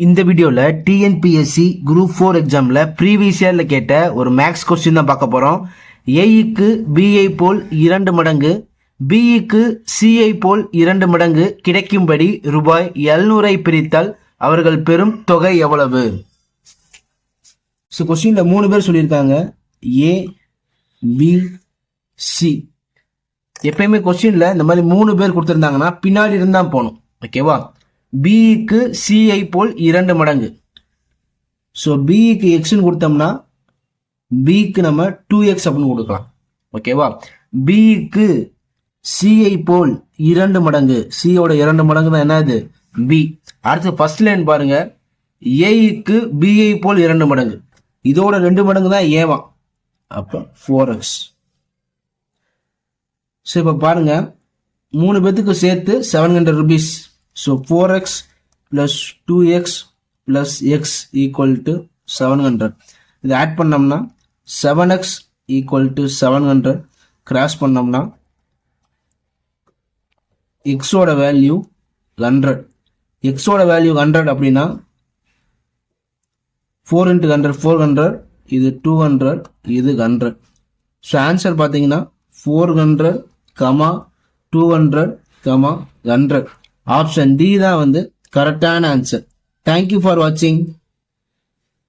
இந்த வீடியோவில் TNPSC group four எக்ஸாமில் ப்ரீவியஸ் இயரில் கேட்ட ஒரு மேக்ஸ் கொஸ்டின் தான் பார்க்க போகிறோம் ஏஇக்கு பிஐ போல் இரண்டு மடங்கு பிஇக்கு சிஐ போல் இரண்டு மடங்கு கிடைக்கும்படி ரூபாய் எழுநூறை பிரித்தால் அவர்கள் பெறும் தொகை எவ்வளவு? ஸோ கொஸ்டினில் மூணு பேர் சொல்லியிருக்காங்க. ஏ பி சி எப்பயுமே கொஸ்டினில் இந்த மாதிரி மூணு பேர் கொடுத்துருந்தாங்கன்னா பின்னாடி இருந்தால் போகணும் ஓகேவா பிஇக்கு சிஐ போல் இரண்டு மடங்கு. ஸோ பிஇக்கு எக்ஸ்னு கொடுத்தோம்னா பிக்கு நம்ம டூ எக்ஸ் அப்படின்னு கொடுக்கலாம். ஓகேவா பிஇக்கு சிஐ போல் இரண்டு மடங்கு. சியோட இரண்டு மடங்கு தான் என்னது பி அடுத்து ஃபர்ஸ்ட் லைன் பாருங்க. ஏஇக்கு பிஐ போல் இரண்டு மடங்கு. இதோட ரெண்டு மடங்கு தான் ஏவா அப்போ ஃபோர் எக்ஸ் ஸோ இப்போ பாருங்க. மூணு பேத்துக்கு சேர்த்து seven hundred rupees so four X plus two X plus X equal to seven hundred இதை ஆட் பண்ணோம்னா seven X equal to seven hundred cross பண்ணோம்னா எக்ஸோட வேல்யூ ஹண்ட்ரட் எக்ஸோட வேல்யூ ஹண்ட்ரட் அப்படின்னா four into hundred four hundred இது two hundred இது hundred so answer பார்த்தீங்கன்னா four hundred comma two hundred comma hundred option D தான் வந்து கரெக்டான ஆன்சர் தேங்க்யூ ஃபார் வாட்சிங்